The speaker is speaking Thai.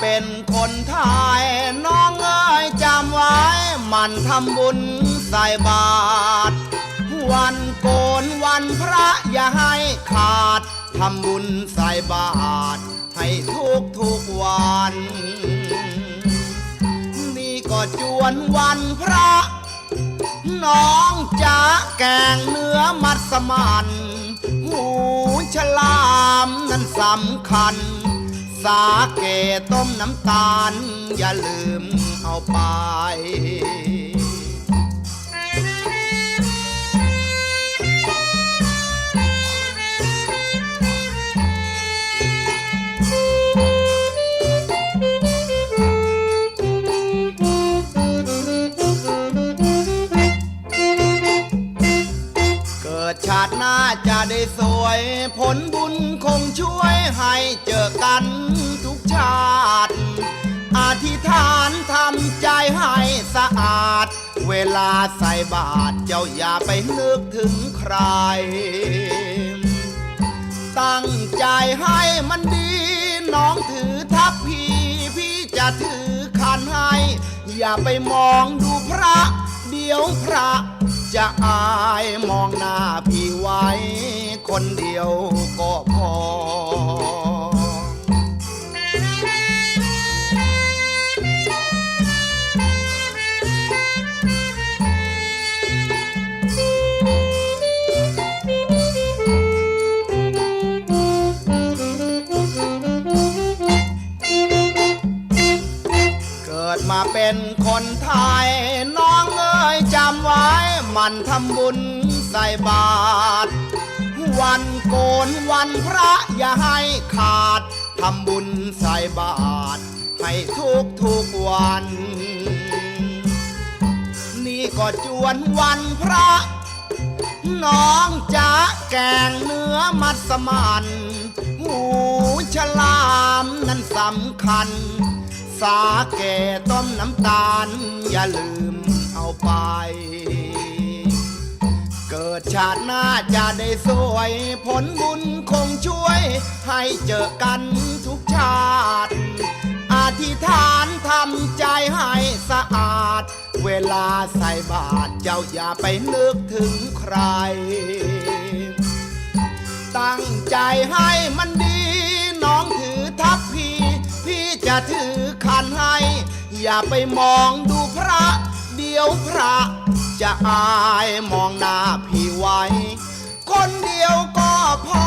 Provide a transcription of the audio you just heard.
เป็นคนไทยน้องเอ้ยจำไว้มันทำบุญใส่บาตรวันโกนวันพระอย่าให้ขาดทำบุญใส่บาตรให้ทุกทุกวัน นี่ก็จวนวันพระ น้องจะแกงเนื้อมัสมันหูฉลามนั้นสำคัญ สาเกต้มน้ำตาล อย่าลืมเอาไป ดชาติหน้าจะได้สวย ผลบุญคงช่วยให้เจอกันทุกชาติ อธิษฐานทำใจให้สะอาด เวลาใส่บาตรเจ้าอย่าไปนึกถึงใคร ตั้งใจให้มันดี น้องถือทัพพีพี่จะถือขันให้ อย่าไปมองดูพระ เดี๋ยวพระ จะอายมองหน้าพี่ไว้ คนเดียวก็พอ เกิดมาเป็นคนไทย ยมันทำบุญใส่บาตรวันโกนวันพระอย่าให้ขาดทำบุญใส่บาตรให้ทุกทุกวัน นี่ก็จวนวันพระ น้องจะแกงเนื้อมัสมันหูฉลามนั้นสำคัญ สาเกต้มน้ำตาลอย่าลืม ไป เกิดชาติหน้าจะได้สวย ผลบุญคงช่วย ให้เจอกันทุกชาติ อธิษฐานทำใจให้สะอาด เวลาใส่บาตรเจ้าอย่าไปนึกถึงใคร ตั้งใจให้มันดี น้องถือทัพพีพี่จะถือขันให้ อย่าไปมองดูพระ ยวพระจะอายมองหน้าพี่ไว้ คนเดียวก็พอ